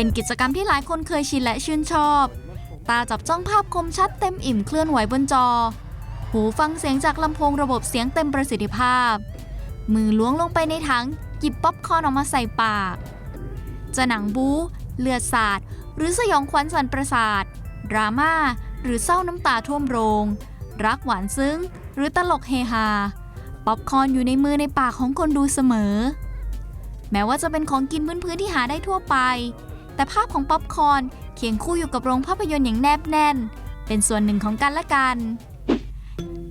เป็นกิจกรรมที่หลายคนเคยชินและชื่นชอบ ตาจับจ้องภาพคมชัดเต็มอิ่มเคลื่อนไหวบนจอ หูฟังเสียงจากลำโพงระบบเสียงเต็มประสิทธิภาพ มือล้วงลงไปในถังหยิบป๊อปคอร์นออกมาใส่ปาก จะหนังบู๊เลือดสาด หรือสยองขวัญสันประสาท ดราม่า หรือเศร้าน้ำตาท่วมโรง รักหวานซึ้ง หรือตลกเฮฮา ป๊อปคอร์นอยู่ในมือในปากของคนดูเสมอ แม้ว่าจะเป็นของกินพื้นๆที่หาได้ทั่วไป แต่ภาพของป๊อปคอร์นเคียงคู่อยู่กับโรงภาพยนตร์อย่างแนบแน่น เป็นส่วนหนึ่งของกันและกัน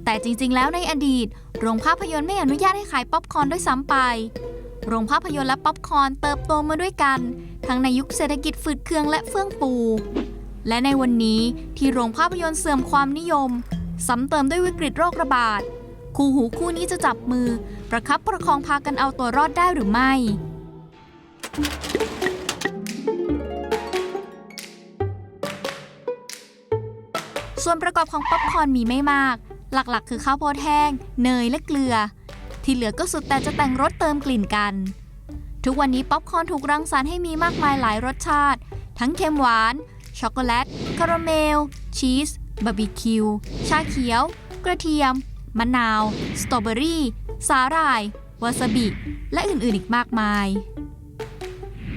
แต่จริงๆ แล้วในอดีต โรงภาพยนตร์ไม่อนุญาตให้ขายป๊อปคอร์นด้วยซ้ำไป โรงภาพยนตร์และป๊อปคอร์นเติบโตมาด้วยกัน ทั้งในยุคเศรษฐกิจฝืดเคืองและเฟื่องฟูและในวันนี้ที่โรงภาพยนตร์เสื่อมความนิยมซ้ำเติมด้วยวิกฤตโรคระบาด คู่หูคู่นี้จะจับมือ ประคับประคองพากันเอาตัวรอดได้หรือไม่ ส่วนประกอบของป๊อปคอร์นมีไม่มาก หลักๆ คือข้าวโพดแห้ง เนยและเกลือ ที่เหลือก็สุดแต่จะแต่งรสเติมกลิ่นกัน ทุกวันนี้ป๊อปคอร์นถูกรังสรรค์ให้มีมากมายหลายรสชาติ ทั้งเค็มหวาน ช็อกโกแลต คาราเมล ชีส บาร์บีคิว ชาเขียว กระเทียม มะนาว สตรอเบอรี่ สาหร่าย วาซาบิ และอื่นๆอีกมากมาย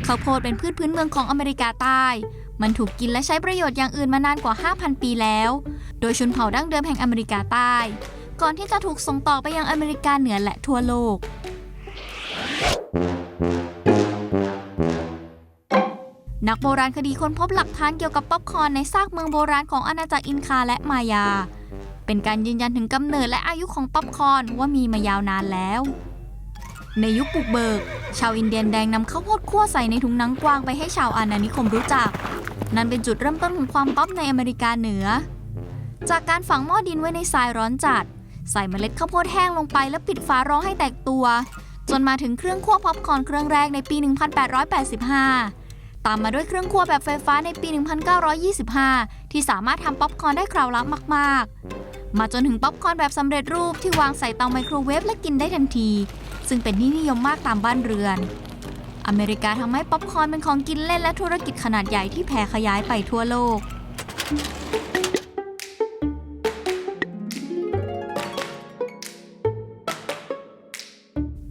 ข้าวโพดเป็นพืชพื้นเมืองของอเมริกาใต้ มันถูกกินและใช้ประโยชน์อย่างอื่นมานานกว่า 5,000 ปีแล้ว โดยชนเผ่าดั้งเดิมแห่งอเมริกาใต้ ก่อนที่จะถูกส่งต่อไปยังอเมริกาเหนือและทั่วโลก นักโบราณคดีค้นพบหลักฐานเกี่ยวกับป๊อปคอร์นในซากเมืองโบราณของอาณาจักรอินคาและมายา เป็นการยืนยันถึงกำเนิดและอายุของป๊อปคอร์นว่ามีมายาวนานแล้วในยุคปุกเบิก ชาวอินเดียนแดงนำข้าวโพดคั่วใส่ในถุงนังกวางไปให้ชาวอาณานิคมรู้จัก นั่นเป็นจุดเริ่มต้นของความป๊อปในอเมริกาเหนือ จากการฝังหม้อดินไว้ในทรายร้อนจัด ใส่เมล็ดข้าวโพดแห้งลงไปแล้วปิดฝาร้องให้แตกตัว จนมาถึงเครื่องคั่วป๊อปคอร์นเครื่องแรกในปี 1885 ตามมาด้วยเครื่องคั่วแบบไฟฟ้าในปี 1925 ที่สามารถทำป๊อปคอร์นได้คราวละมาก ๆ มาจนถึงป๊อปคอร์นแบบสำเร็จรูปที่วางใส่เตาไมโครเวฟและกินได้ทันที ซึ่งเป็นที่นิยมมากตามบ้านเรือน อเมริกาทำให้ป๊อปคอร์นเป็นของกินเล่นและธุรกิจขนาดใหญ่ที่แผ่ขยายไปทั่วโลก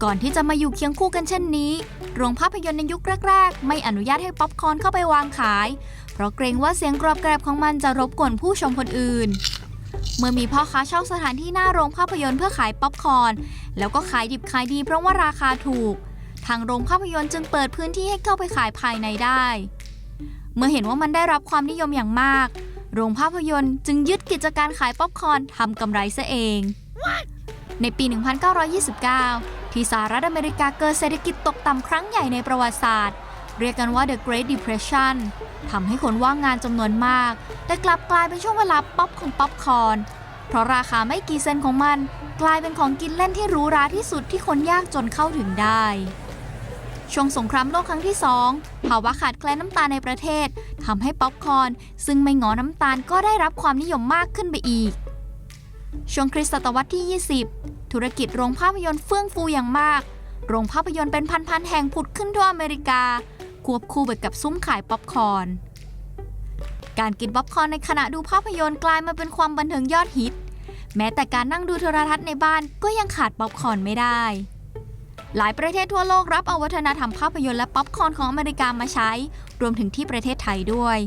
ก่อนที่จะมาอยู่เคียงคู่กันเช่นนี้ โรงภาพยนตร์ในยุคแรก ๆ ไม่อนุญาตให้ป๊อปคอร์นเข้าไปวางขาย เพราะเกรงว่าเสียงกรอบแกรบของมันจะรบกวนผู้ชมคนอื่น เมื่อมีพ่อค้าเช่าสถานที่หน้าโรงภาพยนตร์เพื่อขายป๊อปคอร์นแล้วก็ขายดิบขายดีเพราะว่าราคาถูก ทางโรงภาพยนตร์จึงเปิดพื้นที่ให้เข้าไปขายภายในได้ เมื่อเห็นว่ามันได้รับความนิยมอย่างมาก โรงภาพยนตร์จึงยึดกิจการขายป๊อปคอร์นทำกำไรซะเอง ในปี 1929 ที่สหรัฐอเมริกาเกิดเศรษฐกิจตกต่ำครั้งใหญ่ในประวัติศาสตร์ เรียกกันว่า The Great Depression ทำให้คนว่างงานจำนวนมาก แต่กลับกลายเป็นช่วงเวลาป๊อปของป๊อปคอร์นเพราะราคาไม่กี่เซนต์ของมัน กลายเป็นของกินเล่นที่หรูหราที่สุดที่คนยากจนเข้าถึงได้ ช่วงสงครามโลกครั้งที่ 2 ภาวะขาดแคลนน้ำตาลในประเทศทำให้ป๊อปคอร์นซึ่งไม่งอน้ำตาลก็ได้รับความนิยมมากขึ้นไปอีก ช่วงคริสตศตวรรษที่ 20 ธุรกิจโรงภาพยนตร์เฟื่องฟูอย่างมาก โรงภาพยนตร์เป็นพันๆแห่งผุดขึ้นทั่วอเมริกา ควบคู่ไปกับซุ้มขายป๊อปคอร์นการกินป๊อปคอร์นในขณะดูภาพยนตร์กลายมาเป็นความบันเทิงยอดฮิต แม้แต่การนั่งดูโทรทัศน์ในบ้านก็ยังขาดป๊อปคอร์นไม่ได้ หลายประเทศทั่วโลกรับเอาวัฒนธรรมภาพยนตร์และป๊อปคอร์นของอเมริกามาใช้ รวมถึงที่ประเทศไทยด้วย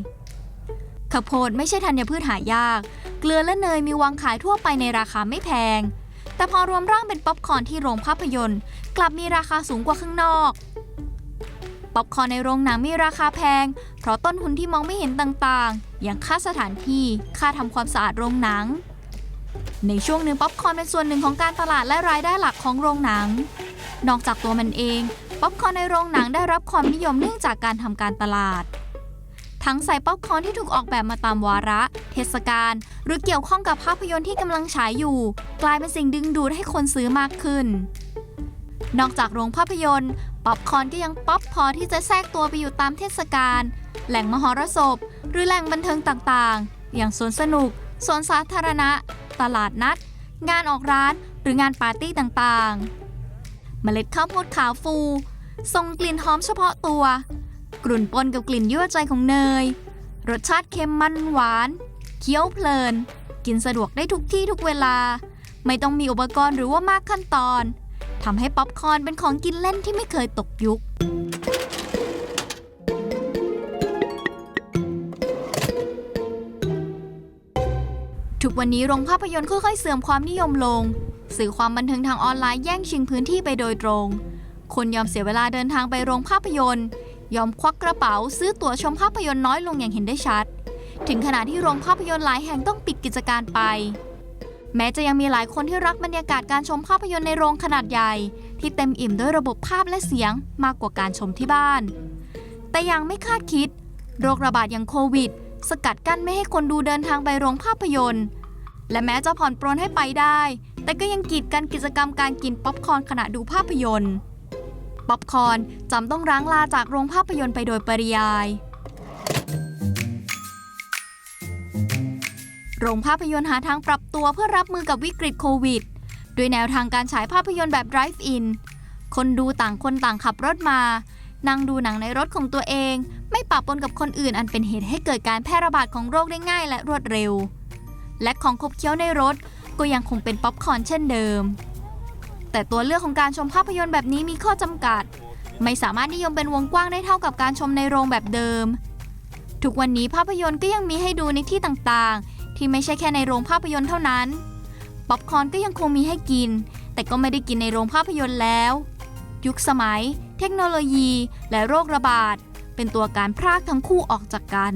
ข้าวโพดไม่ใช่ธัญพืชหายาก เกลือและเนยมีวางขายทั่วไปในราคาไม่แพง แต่พอรวมร่างเป็นป๊อปคอร์นที่โรงภาพยนตร์ กลับมีราคาสูงกว่าข้างนอกป๊อปคอร์นในโรงหนังมีราคาแพง เพราะต้นทุนที่มองไม่เห็นต่างๆ อย่างค่าสถานที่ ค่าทำความสะอาดโรงหนัง ในช่วงหนึ่งป๊อปคอร์นเป็นส่วนหนึ่งของการตลาดและรายได้หลักของโรงหนัง นอกจากตัวมันเอง ป๊อปคอร์นในโรงหนังได้รับความนิยมเนื่องจากการทำการตลาด ทั้งใส่ป๊อปคอร์นที่ถูกออกแบบมาตามวาระ เทศกาลหรือเกี่ยวข้องกับภาพยนตร์ที่กำลังฉายอยู่ กลายเป็นสิ่งดึงดูดให้คนซื้อมากขึ้น นอกจากโรงภาพยนตร์ ป๊อปคอร์นก็ยังป๊อปพอที่จะแทรกตัวไปอยู่ตามเทศกาลแหล่งมหรสพ หรือแหล่งบันเทิงต่างๆ อย่างสวนสนุกสวนสาธารณะ ตลาดนัด งานออกร้าน หรืองานปาร์ตี้ต่างๆ เมล็ดข้าวโพดขาวฟูส่งกลิ่นหอมเฉพาะตัว กลุ่นปนกับกลิ่นยั่วใจของเนย รสชาติเค็มมันหวาน เคี้ยวเพลิน กินสะดวกได้ทุกที่ทุกเวลา ไม่ต้องมีอุปกรณ์หรือว่ามากขั้นตอนทำให้ป๊อปคอร์นเป็นของกินเล่นที่ไม่เคยตกยุคทุกวันนี้โรงภาพยนตร์ค่อยๆเสื่อมความนิยมลง สื่อความบันเทิงทางออนไลน์แย่งชิงพื้นที่ไปโดยตรง คนยอมเสียเวลาเดินทางไปโรงภาพยนตร์ ยอมควักกระเป๋าซื้อตั๋วชมภาพยนตร์น้อยลงอย่างเห็นได้ชัด ถึงขนาดที่โรงภาพยนตร์หลายแห่งต้องปิดกิจการไป แม้จะยังมีหลายคนที่รักบรรยากาศการชมภาพยนตร์ในโรงขนาดใหญ่ ที่เต็มอิ่มด้วยระบบภาพและเสียงมากกว่าการชมที่บ้าน แต่ยังไม่คาดคิด โรคระบาดอย่างโควิด สกัดกั้นไม่ให้คนดูเดินทางไปโรงภาพยนตร์และแม้จะผ่อนปรนให้ไปได้ แต่ก็ยังกีดกันกิจกรรมการกินป๊อปคอร์นขณะดูภาพยนตร์ ป๊อปคอร์นจำต้องร้างลาจากโรงภาพยนตร์ไปโดยปริยาย โรงภาพยนตร์หาทางปรับตัวเพื่อรับมือกับวิกฤตโควิด ด้วยแนวทางการฉายภาพยนตร์แบบ drive-in คนดูต่างคนต่างขับรถมา นั่งดูหนังในรถของตัวเอง ไม่ปะปนกับคนอื่นอันเป็นเหตุให้เกิดการแพร่ระบาดของโรคได้ง่ายและรวดเร็ว และของขบเคี้ยวในรถ ก็ยังคงเป็นป๊อปคอร์นเช่นเดิม แต่ตัวเลือกของการชมภาพยนตร์แบบนี้มีข้อจำกัด ไม่สามารถนิยมเป็นวงกว้างได้เท่ากับการชมในโรงแบบเดิม ทุกวันนี้ภาพยนตร์ก็ยังมีให้ดูในที่ต่างๆ ที่ไม่ใช่แค่ในโรงภาพยนตร์เท่านั้น ป๊อปคอร์นก็ยังคงมีให้กิน แต่ก็ไม่ได้กินในโรงภาพยนตร์แล้ว ยุคสมัย เทคโนโลยี และโรคระบาด เป็นตัวการพรากทั้งคู่ออกจากกัน